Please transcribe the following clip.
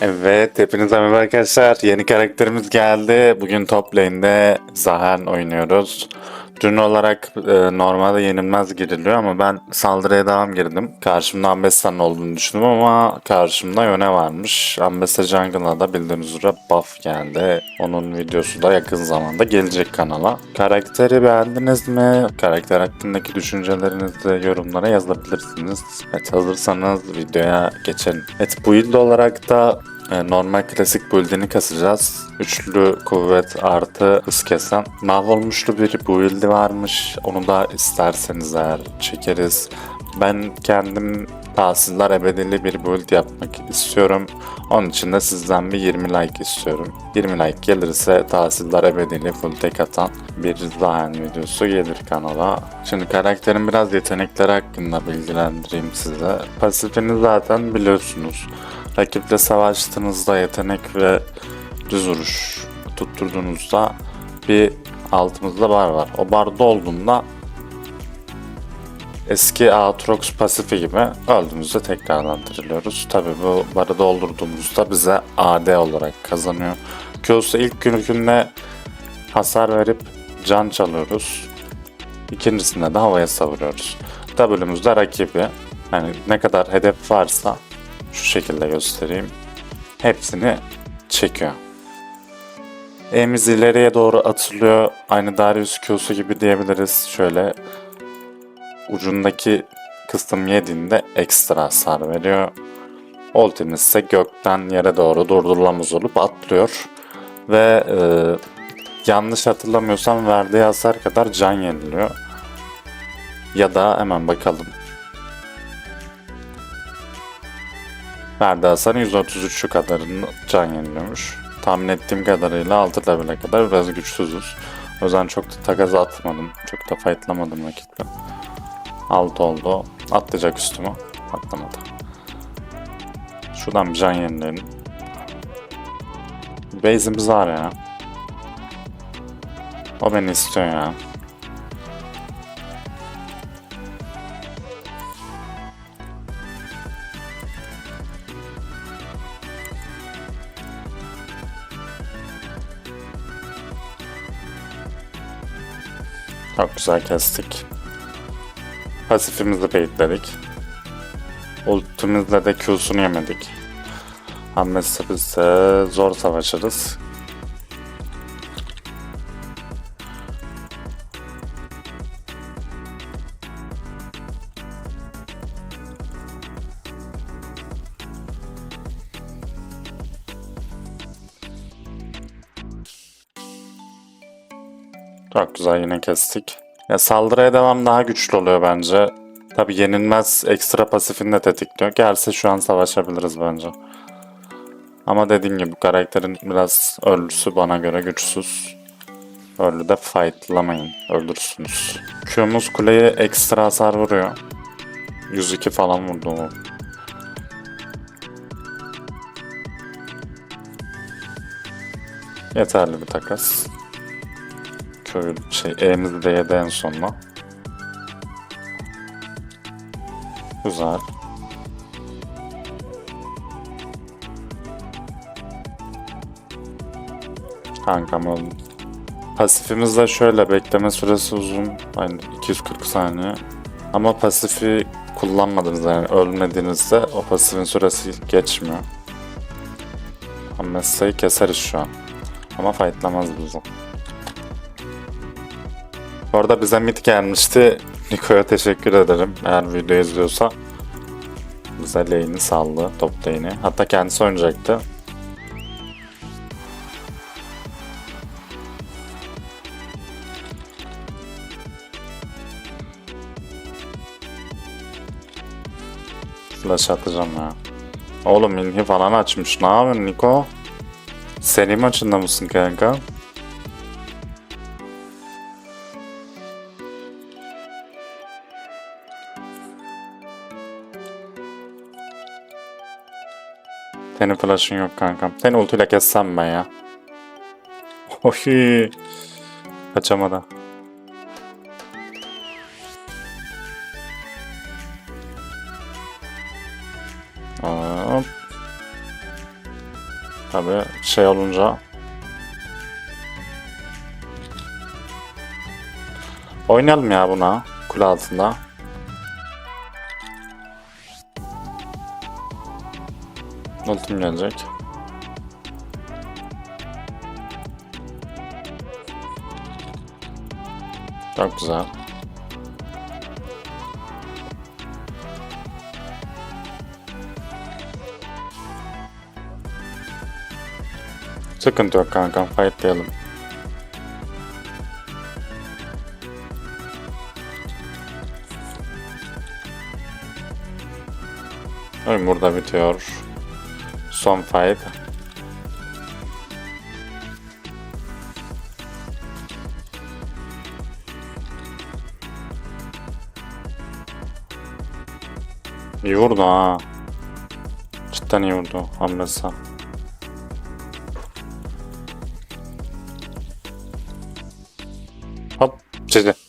Evet, hepinize merhaba arkadaşlar. Yeni karakterimiz geldi. Bugün top lane'de Zahen oynuyoruz. Dün olarak e, normalde yenilmez giriliyor ama ben saldırıya devam girdim. Karşımda Ambessa'nın olduğunu düşündüm ama karşımda Yone varmış. Ambessa Jungle'a da bildiğiniz üzere buff geldi. Onun videosu da yakın zamanda gelecek kanala. Karakteri beğendiniz mi? Karakter hakkındaki düşüncelerinizi yorumlara yazabilirsiniz. Evet hazırsanız videoya geçelim. Evet build olarak da normal klasik build'ini kasacağız. Üçlü kuvvet artı hız kesen. Mahvolmuşlu bir build'i varmış. Onu da isterseniz eğer çekeriz. Ben kendim tahsiller ebedili bir build yapmak istiyorum. Onun için de sizden bir 20 like istiyorum. 20 like gelirse tahsiller ebedili full tek atan bir Zahen videosu gelir kanala. Şimdi karakterin biraz yetenekleri hakkında bilgilendireyim size. Pasifini zaten biliyorsunuz. Rakiple savaştığınızda yetenek ve düz vuruş tutturduğunuzda bir altımızda bar var. O bar dolduğunda eski Aatrox pasifi gibi öldüğümüzde tekrardan diriliyoruz. Tabi bu barı doldurduğumuzda bize AD olarak kazanıyor. Q'su ilk günükünde hasar verip can çalıyoruz. İkincisinde de havaya savuruyoruz. W'müzde rakibi yani ne kadar hedef varsa şu şekilde göstereyim. Hepsini çekiyor. E'miz ileriye doğru atılıyor. Aynı Darius Q'su gibi diyebiliriz. Şöyle ucundaki kısım yediğinde ekstra hasar veriyor. Ultimiz ise gökten yere doğru durdurulamaz olup atlıyor. Ve e, yanlış hatırlamıyorsam verdiği hasar kadar can yeniliyor. Ya da hemen bakalım. Verdiği hasarın %33'ü kadarını can yeniliyormuş. Tahmin ettiğim kadarıyla 6 level'e kadar biraz güçsüzüz. O yüzden çok da takas atmadım. Çok da fightlamadım rakiple. 6 oldu. Atlayacak üstüme. Atlamadı. Şuradan bir can yenileyelim. Base'imiz var ya. O beni istiyor ya. Çok güzel kestik. Pasifimizi baitledik. Ultimizle de Q'sunu yemedik. Hamlesi bizse zor savaşırız. Çok güzel yine kestik. Ya saldırıya devam daha güçlü oluyor bence. Tabi yenilmez ekstra pasifini de tetikliyor. Gelse şu an savaşabiliriz bence. Ama dediğim gibi karakterin biraz ölüsü bana göre güçsüz. Öyle de fightlamayın. Öldürsünüz. Q'muz kuleye ekstra hasar vuruyor. 102 falan vurdu o. Yeterli bir takas. Köy şey E'mizi de yedi en sonuna. Güzel. Kankam oğlum. Pasifimiz de şöyle bekleme süresi uzun. Yani 240 saniye. Ama pasifi kullanmadınız yani ölmediğinizde o pasifin süresi geçmiyor. Mesleği keseriz şu an. Ama fightlamaz bizi. Bu arada bize mid gelmişti. Niko'ya teşekkür ederim eğer video izliyorsa. Bize lane'i saldı, top lane'i. Hatta kendisi oynayacaktı. Flash atacağım ya. Oğlum inhi falan açmış. Ne yapıyorsun Niko? Seri maçında mısın kanka? Senin flash'ın yok kankam. Seni ultiyle kessem ben ya. Ohi. Kaçamadı. Hop. Tabii şey olunca. Oynayalım ya buna. Kule altında. Ultim gelecek. Çok güzel. Sıkıntı yok kankam. Fightlayalım. Oyun burada bitiyor. Son fight. İyi vurdu ha. Cidden iyi vurdu hamlesi. Hop sizi.